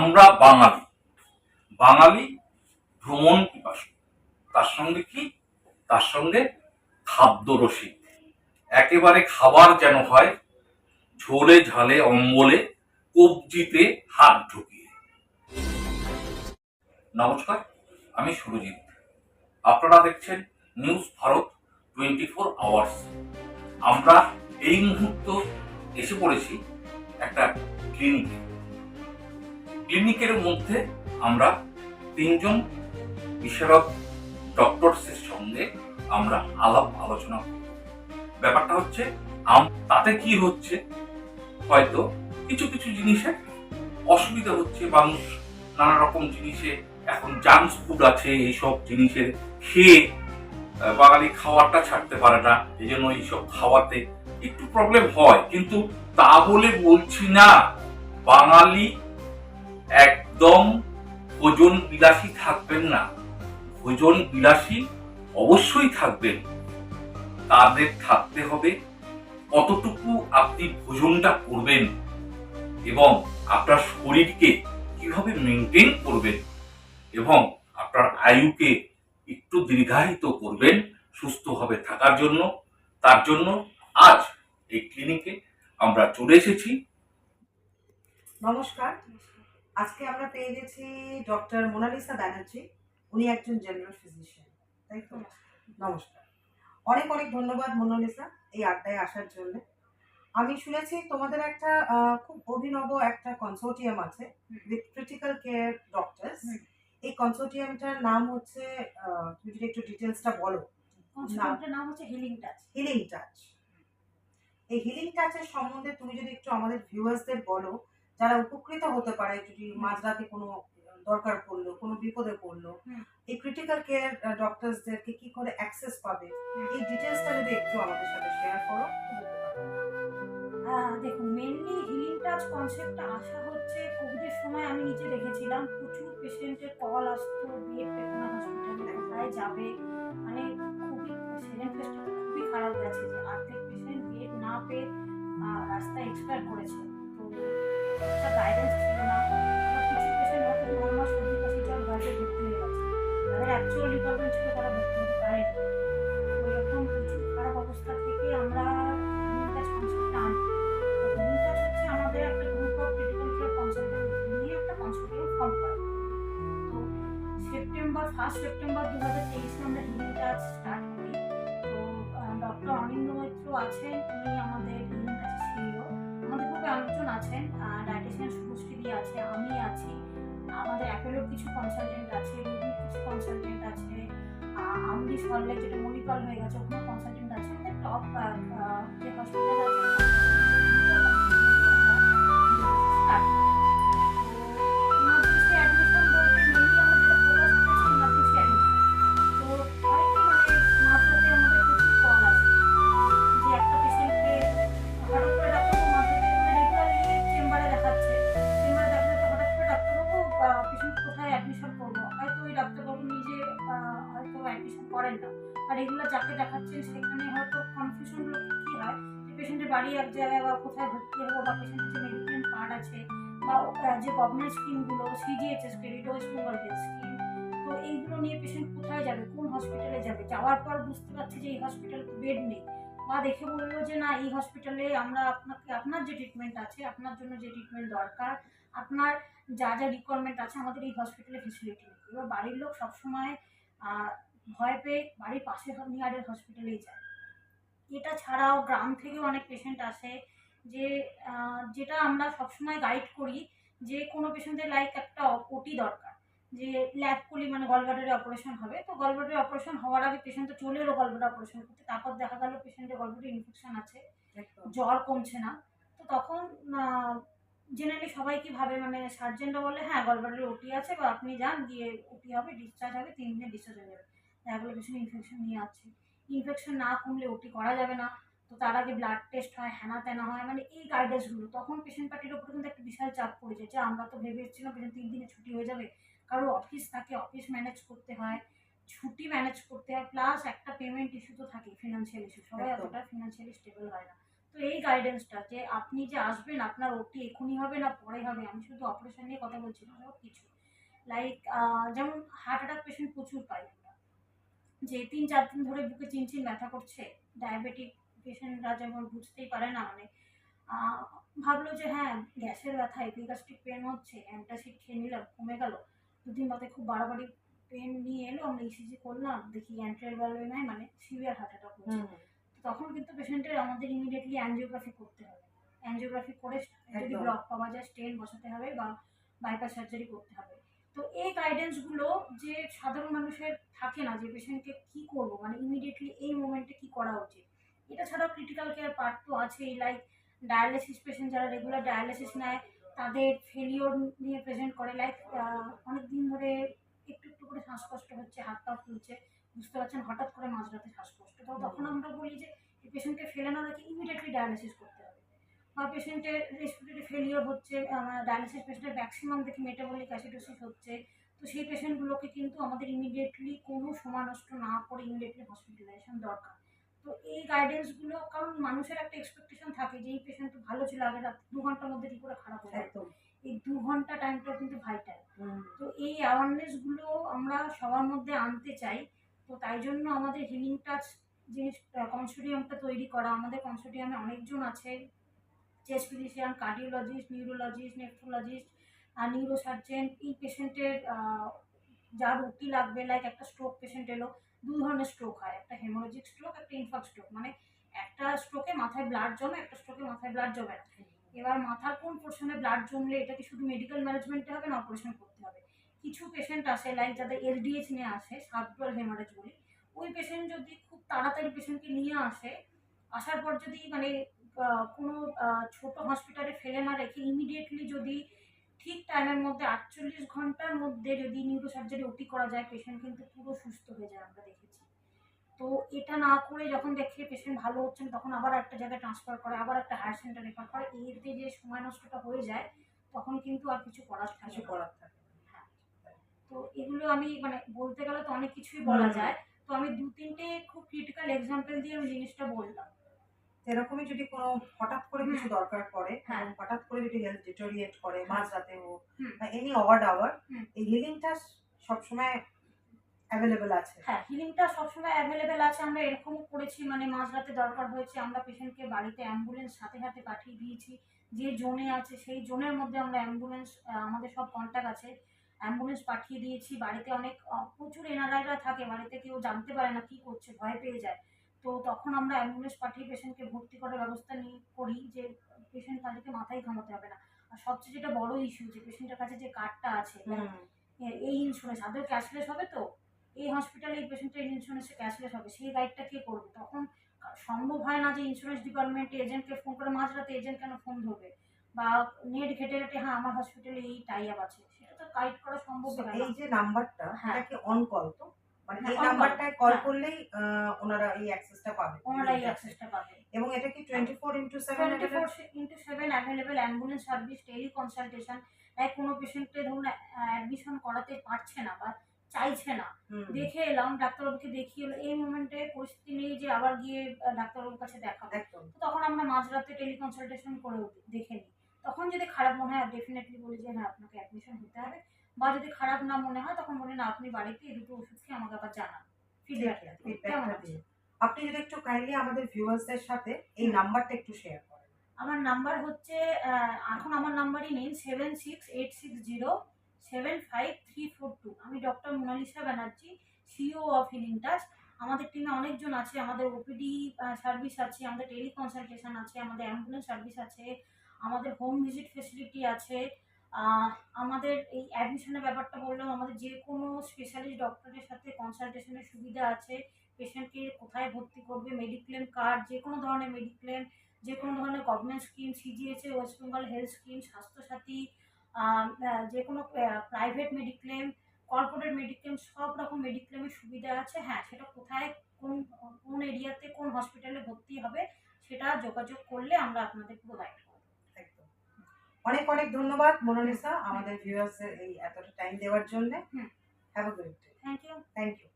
আমরা বাঙালি। বাঙালি ভ্রমণ পিপাসু। তার সঙ্গে কি? তার সঙ্গে খাদ্য রসিক একেবারে খাবার যেন হয়, ঝোলে ঝালে অম্বলে, কবজিতে হাত ঢুকিয়ে। নমস্কার, আমি সুরজিৎ। আপনারা দেখছেন news Bharat twenty four hours. আমরা এই মুহূর্ত এসে পড়েছি একটা ক্লিনিকে। ক্লিনিকের মধ্যে আমরা তিনজন বিশারদ ডক্টরসের সঙ্গে আমরা আলাপ আলোচনা ব্যাপারটা হচ্ছে তাতে কি হচ্ছে, হয়তো কিছু কিছু জিনিসের অসুবিধা হচ্ছে মানুষ নানা রকম জিনিসে এখন জাঙ্ক ফুড আছে, এইসব জিনিসের খেয়ে বাঙালি খাওয়ারটা ছাড়তে পারে না এই জন্য এইসব খাওয়াতে একটু প্রবলেম হয়। কিন্তু তা বলে বলছি না, বাঙালি একদম ভোজন বিলাসী থাকবেন না। ভোজন বিলাসী অবশ্যই থাকবেন। তাদের থাকতে হবে। কতটুকু আপনি ভোজনটা করবেন এবং আপনার শরীরকে কীভাবে মেনটেন করবেন এবং আপনার আয়ুকে একটু দীর্ঘায়িত করবেন সুস্থভাবে থাকার জন্য। তার জন্য আজ এই ক্লিনিকে আমরা চলে এসেছি। নমস্কার। আজকে আমরা পেয়ে গেছি ডক্টর মোনালিসা ব্যানার্জি। উনি একজন জেনারেল ফিজিশিয়ান তাই তো? নমস্কার। অনেক অনেক ধন্যবাদ মোনালিসা এই আড্ডায় আসার জন্য। আমি শুনেছি তোমাদের একটা খুব অভিনব একটা কনসোর্টিয়াম আছে উইথ ক্রিটিক্যাল কেয়ার ডক্টরস এই কনসোর্টিয়ামটার নাম হচ্ছে তুমি যদি একটু ডিটেলসটা বলো। কনসেপ্টের নাম হচ্ছে হিলিং টাচ হিলিং টাচ এই হিলিং টাচের সম্বন্ধে তুমি যদি একটু আমাদের ভিউয়ার্সদের বলো যারা উপকৃত হতে পারে যদি মাঝরাতে কোনো দরকার পড়ল কোনো বিপদে পড়ল এই ক্রিটিক্যাল কেয়ার ডক্টরসদেরকে কি করে অ্যাক্সেস পাবে? এই ডিটেলসটা যদি একটু আমাদের সাথে শেয়ার করো দেখুন মেনলি হিলিং টাচ কনসেপ্টটা আসা হচ্ছে কোভিডের সময় আমি নিচে দেখেছিলাম প্রচুর পেশেন্টের কল আসতো বেড পেতো হসপিটালে কোথায় যাবে? মানে খুবই সেকেন্ড ফেসটা খুবই খারাপ গেছে যে অর্ধেক পেশেন্ট বেড না পেয়ে আহ, রাস্তায় এক্সপায়ার করেছে। সেপ্টেম্বর ফার্স্ট সেপ্টেম্বর দু হাজার তেইশে আমরা হিলিং টাচ স্টার্ট করি। তো ডক্টর অনিন্দ মৈত্র আছেন, উনি আমাদের হিলিং টাচের সিইও আমাদের গ্রুপে অনেকজন আছেন ডায়েটিশিয়ান শুভশ্রী দি আছে, আমি আছি। আমাদের অ্যাপেলোর কিছু কনসালটেন্ট আছে রুবির কিছু কনসালটেন্ট আছে আমলি সল্লেক যেটা মনিপাল হয়ে গেছে ওখানে কনসালটেন্ট আছে। আমাদের টপ যে হসপিটাল আছে বাড়ি এক জায়গায় বা কোথায় ভর্তি হব বা পেশেন্টের যে মেডিক্লেম কার্ড আছে বা যে গভর্নমেন্ট স্কিমগুলো CGHS credit West health scheme তো এইগুলো নিয়ে পেশেন্ট কোথায় যাবে? কোন হসপিটালে যাবে? যাওয়ার পর বুঝতে পারছে যে এই হসপিটাল বেড নেই। বা দেখে বলল যে, না, এই হসপিটালে আমরা আপনাকে, আপনার যে ট্রিটমেন্ট আছে, আপনার জন্য যে ট্রিটমেন্ট দরকার, আপনার যা যা রিকোয়ারমেন্ট আছে, আমাদের এই হসপিটালে ফেসিলিটি নেই। এবার বাড়ির লোক সবসময় ভয় পেয়ে বাড়ির পাশে নিয়ারের হসপিটালেই যায়। এটা ছাড়াও গ্রাম থেকেও অনেক পেশেন্ট আসে যে যেটা আমরা সবসময় গাইড করি যে কোনো পেশেন্টের লাইক একটা ওটি দরকার। যে ল্যাব কলি মানে গলব্লাডারে অপারেশন হবে। তো গলব্লাডারে অপারেশন হওয়ার আগে পেশেন্ট তো চলে এলো গলব্লাডার অপারেশন করতে। তারপর দেখা গেল পেশেন্টের গলব্লাডারে ইনফেকশন আছে। জ্বর কমছে না। তো তখন জেনারেলি সবাই কি ভাবে? মানে সার্জেনরা বলে হ্যাঁ গলব্লাডারে ওটি আছে বা আপনি যান গিয়ে ওটি হবে ডিসচার্জ হবে তিন দিনে ডিসচার্জ হয়ে যাবে। দেখা গেলো পেশেন্ট ইনফেকশন নিয়ে আছে। ইনফেকশন না কমলে ওটি করা যাবে না। তো তার আগে ব্লাড টেস্ট হয় হ্যানা ত্যানা হয় মানে এই গাইডেন্সগুলো তখন পেশেন্ট পার্টির ওপর কিন্তু একটা বিশাল চাপ পড়ে যায় যে আমরা তো ভেবে এসেছিলাম পেশেন্ট তিন দিনে ছুটি হয়ে যাবে। কারও অফিস থাকে অফিস ম্যানেজ করতে হয় ছুটি ম্যানেজ করতে হয় প্লাস একটা পেমেন্ট ইস্যু তো থাকে ফিনান্সিয়াল ইস্যু সবাই অতটা ফিনান্সিয়ালি স্টেবল হয় না। তো এই গাইডেন্সটা যে আপনি যে আসবেন আপনার ওটি এখনই হবে না পরে হবে। আমি শুধু অপারেশন নিয়ে কথা বলছি না সব কিছু। লাইক যেমন হার্ট অ্যাটাক পেশেন্ট প্রচুর পাই যে তিন চার দিন ধরে বুকে চিনচিন ব্যথা করছে ডায়াবেটিক পেশেন্টরা যেমন বুঝতেই পারে না মানে ভাবলো যে হ্যাঁ গ্যাসের ব্যথা এপিগাস্ট্রিক পেন হচ্ছে অ্যান্টাসিড খেয়ে নিলাম কমে গেল। দুদিন বাদে খুব বাড়াবাড়ি পেন নিয়ে এলো আমরা ইসিজি করলাম দেখি অ্যান্ট্রিয়াল নাই মানে সিভিয়ার হার্ট অ্যাটাক হচ্ছে। তখন কিন্তু পেশেন্টের আমাদের ইমিডিয়েটলি অ্যাঞ্জিওগ্রাফি করতে হবে। অ্যাঞ্জিওগ্রাফি করে যদি ব্লক পাওয়া যায় স্টেন বসাতে হবে বা বাইপাস সার্জারি করতে হবে। তো এই গাইডেন্সগুলো যে সাধারণ মানুষের থাকে না, যে পেশেন্টকে কি করব মানে ইমিডিয়েটলি এই মোমেন্টে কি করা উচিত? এটা ছাড়াও ক্রিটিক্যাল কেয়ার পার্ট তো আছেই লাইক ডায়ালিসিস পেশেন্ট যারা রেগুলার ডায়ালিসিস নেয়, তাদের ফেলিওর নিয়ে প্রেজেন্ট করে লাইক অনেক দিন ধরে একটু একটু করে শ্বাসকষ্ট হচ্ছে, হাত পা ফুলছে, বুঝতে পারছেন, হঠাৎ করে মাঝরাতে শ্বাসকষ্ট। তো তখন আমরা বলি যে পেশেন্টকে ফেলে না রেখে ইমিডিয়েটলি ডায়ালিসিস বা পেশেন্টের রেসপিরেটরি ফেলিওর হচ্ছে ডায়ালিসিস পেশেন্টের ম্যাক্সিমাম দেখি মেটাবলিক অ্যাসিডোসিস হচ্ছে তো সেই পেশেন্টগুলোকে কিন্তু আমাদের ইমিডিয়েটলি কোনো সময় নষ্ট না করে ইমিডিয়েটলি হসপিটালাইজেশন দরকার। তো এই গাইডেন্সগুলো কারণ মানুষের একটা এক্সপেকটেশন থাকে যে এই পেশেন্ট তো ভালো ছিল আগের দু ঘণ্টার মধ্যে কী করে খারাপ হয়ে একদম। এই দু ঘণ্টা টাইমটাও কিন্তু ভাইটাল তো এই অ্যাওয়ারনেসগুলো আমরা সবার মধ্যে আনতে চাই। তো তাই জন্য আমাদের হিলিং টাচ জিনিস কনসোডিয়ামটা তৈরি করা। আমাদের কনসোডিয়ামে অনেকজন আছে chest physician cardiologist, neurologist, nephrologist, আর নিউরোসার্জেন। এই পেশেন্টের যার ওটি লাগবে লাইক একটা স্ট্রোক পেশেন্ট এলো, দু ধরনের স্ট্রোক হয়। একটা হেমোলজিক স্ট্রোক একটা ইনফাক্ট স্ট্রোক মানে একটা স্ট্রোকে মাথায় ব্লাড জমে, একটা স্ট্রোকে মাথায় ব্লাড জমে না। এবার মাথার কোন পোর্শনে ব্লাড জমলে, এটা কি শুধু মেডিকেল ম্যানেজমেন্টে হবে না অপারেশন করতে হবে? কিছু পেশেন্ট আসে লাইক যাদের এলডিএইচ নিয়ে আসে সাবডুয়াল হেমারেজ বলি। ওই পেশেন্ট যদি খুব তাড়াতাড়ি পেশেন্টকে নিয়ে আসে, আসার পর যদি মানে কোনো ছোট হসপিটালে ফেলে না রেখে ইমিডিয়েটলি যদি ঠিক টাইমের মধ্যে আটচল্লিশ ঘণ্টার মধ্যে যদি নিউরোসার্জারি ওটি করা যায় পেশেন্ট কিন্তু পুরো সুস্থ হয়ে যায় আমরা দেখেছি। তো এটা না করে যখন দেখে পেশেন্ট ভালো হচ্ছেন তখন আবার একটা জায়গায় ট্রান্সফার করে আবার একটা হায়ার সেন্টার রেফার করে। এতে যে সময় নষ্টটা হয়ে যায় তখন কিন্তু আর কিছু করার কিছু করার থাকে তো এগুলো আমি মানে বলতে গেলে তো অনেক কিছুই বলা যায়। তো আমি দু তিনটে খুব ক্রিটিক্যাল এক্সাম্পল দিয়ে আমি জিনিসটা বললাম। এরকমই যদি কোনো হঠাৎ করে কিছু দরকার পড়ে হ্যাঁ। হঠাৎ করে যদি হেলথ ডিটোরিয়েট করে হ্যাঁ। মাঝরাতে হোক বা এনি ওভার আওয়ার এই হিলিংটা সবসময় অ্যাভেলেবেল আছে। হ্যাঁ হিলিংটা সবসময় অ্যাভেলেবেল আছে। আমরা এরকমও করেছি মানে মাঝরাতে দরকার হয়েছে। আমরা পেশেন্টকে বাড়িতে অ্যাম্বুলেন্স সাথে সাথে পাঠিয়ে দিয়েছি। যে জোনে আছে সেই জোনের মধ্যে আমরা অ্যাম্বুলেন্স আমাদের সব কন্ট্যাক্ট আছে। অ্যাম্বুলেন্স পাঠিয়ে দিয়েছি। বাড়িতে অনেক প্রচুর এনআরআইরা থাকে। বাড়িতে কেউ জানতে পারে না কি করছে ভয় পেয়ে যায়। তো তখন আমরা অ্যাম্বুলেন্স পাঠিয়ে পেশেন্টকে ভর্তি করার ব্যবস্থা নিয়ে করি যে পেশেন্ট তাদেরকে মাথায় ঘামাতে হবে না। আর সবচেয়ে যেটা বড় ইস্যু যে পেশেন্টের কাছে যে কার্ডটা আছে এই ইন্স্যুরেন্স আদৌ ক্যাশলেস হবে তো? এই হসপিটালে এই পেশেন্টের ইন্স্যুরেন্সে ক্যাশলেস হবে সেই গাইডটা কে করবে? তখন সম্ভব হয় না যে ইন্স্যুরেন্স ডিপার্টমেন্টে এজেন্টকে ফোন করে মাঝরাতে এজেন্ট কেন ফোন ধরবে? বা নেট ঘেটে ঘেটে হ্যাঁ আমার হসপিটালে এই টাই আপ আছে। সেটা তো গাইড করা সম্ভব এই যে নাম্বারটা হ্যাঁ। অন কল তো? এই। নাম্বারটায় কল। করলেই ওনারা এই অ্যাক্সেসটা পাবে। ওনারা এই অ্যাক্সেসটা পাবে। এবং এটা কি twenty four into seven twenty four into ambulance service teleconsultation কোনো পেশেন্টকে ধরুন অ্যাডমিশন করাতে পারছে না বা চাইছে না। দেখে এলাম ডাক্তারবাবুকে দেখিয়ে এলো এই মোমেন্টে পরিস্থিতি নেই যে আবার গিয়ে ডাক্তারবাবুর কাছে দেখাবো তখন আমরা মাঝরাতে টেলিকনসালটেশন করেও দেখে নিই। তখন যদি খারাপ মনে হয় ডেফিনেটলি বলি যে হ্যাঁ আপনাকে অ্যাডমিশন হতে হবে। বা যদি খারাপ না মনে হয় তখন বলি না আপনি বাড়িতে এই দুটো ওষুধ খেয়ে আমাকে আবার জানান। আপনি যদি একটু কাইন্ডলি আমাদের ভিউয়ার্সদের সাথে এই নাম্বারটা একটু শেয়ার করেন। আমার নাম্বার হচ্ছে এখন আমার নাম্বারই নিন seven six eight six zero seven five three four two আমি doctor Monalisa Banerjee CEO of Healing Touch আমাদের টিমে অনেকজন আছে আমাদের ওপিডি সার্ভিস আছে আমাদের টেলি কনসালটেশন আছে আমাদের অ্যাম্বুলেন্স সার্ভিস আছে আমাদের হোম ভিজিট ফেসিলিটি আছে আমাদের এই অ্যাডমিশনের ব্যাপারটা বললাম, আমাদের যে কোনো স্পেশালিস্ট ডক্টরের সাথে কনসালটেশনের সুবিধা আছে। পেশেন্টকে কোথায় ভর্তি করবে? মেডিক্লেম কার্ড যে কোনো ধরনের মেডিক্লেম যে কোনো ধরনের government scheme CGHS West Bengal health scheme Swasthya Sathi যে কোনো প্রাইভেট মেডিক্লেম কর্পোরেট মেডিক্লেম সব রকম মেডিক্লেমের সুবিধা আছে। হ্যাঁ সেটা কোথায়, কোন কোন এরিয়াতে কোন হসপিটালে ভর্তি হবে, সেটা যোগাযোগ করলে আমরা আপনাদের প্রোভাইড অনেক অনেক ধন্যবাদ মোনালিসা আমাদের ভিউয়ার্সের এই এতটা টাইম দেওয়ার জন্য। হ্যাঁ have a good day thank you thank you